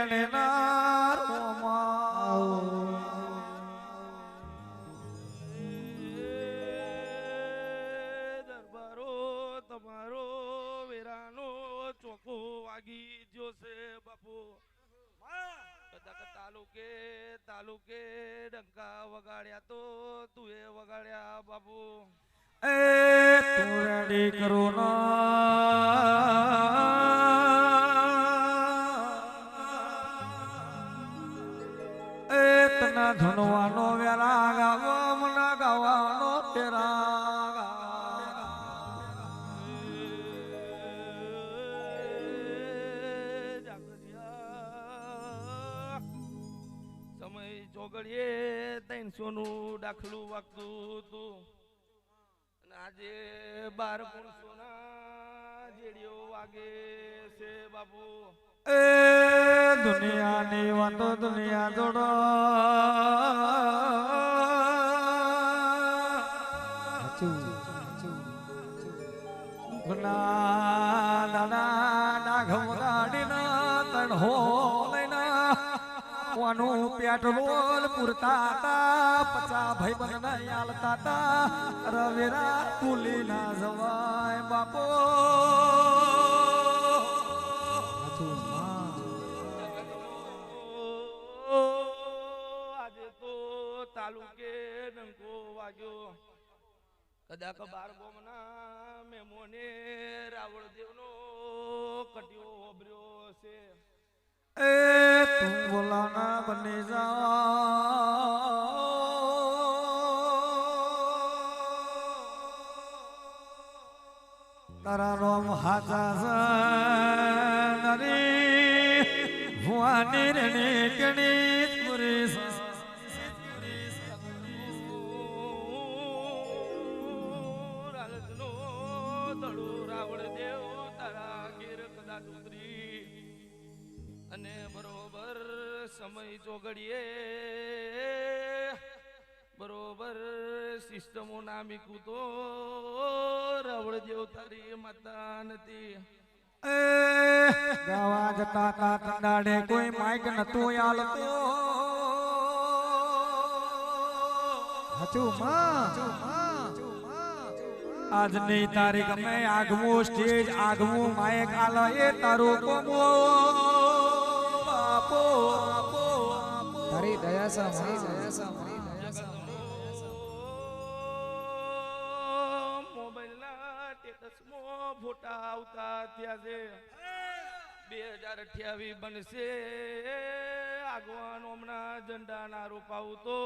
એને દરબારો તમારો વેરાનો ચોકો વાગી ગયો છે બાપુ તાલુકે તાલુકે ડંકા વગાડ્યા તો તુએ વગાડ્યા બાપુ એ તું રેડી કરો ના. તના ધનવાનો વેરા ગાવો મના ગાવાનો તેરા સમય ચોગડીએ ત્રણસો નું દાખલું વાગતું હતું. આજે બાર પૂણસો ના વાગે છે બાબુ એ દુનિયાની વાતો દુનિયા જોડો વાનું પેટ્રોલ પુરતા તા પચા ભાઈ બંધ આલતા તા રવેરા ના જવાય બાપો આજે તો તાલુકે ડંકો વાગ્યો કદાચ બાર ગોમના મેમોને રાવળ દેવનો કટ્યો ઓબર્યો છે. એ તું બોલાના બને જા. તારા રોમ હાજા નરી ભુવાની રણી કણી પુરી અને બરોબર સમય ચોગડીએ. બરોબર સિસ્ટમો નામીકું તો રાવળ દેવ તારી માતા નથી. ગાવા જતા તા તંડાડે કોઈ માઈક નતું આલતો. આજની તારીખ અમે આગવું સ્ટેજ આગવું માયક આલ એ તારું કોમો. ફોટા આવતા થયા બે હજાર અઠ્યાવીસ બનશે આગવાન હમણાં ઝંડા ના રોપાવું તો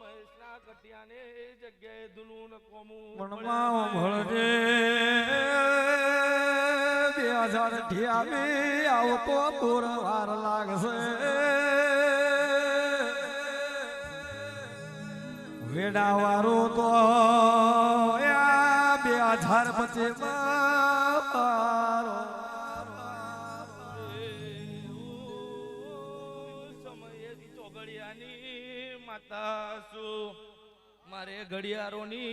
મહેશના કટિયાને જગ્યાએ ન કોમું ભળજે બે હજાર અઠ્યાવી આવતો પૂરવાર લાગશે. વેડા વારો તો બે હજાર પચે માતા છું મારે ઘડિયાળોની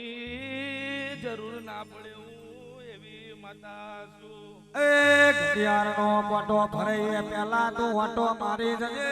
જરૂર ના પડે હું એવી માતા છું. એ ઘડિયાળનો પટો ફરે પેલા તું વટો મારી જજે.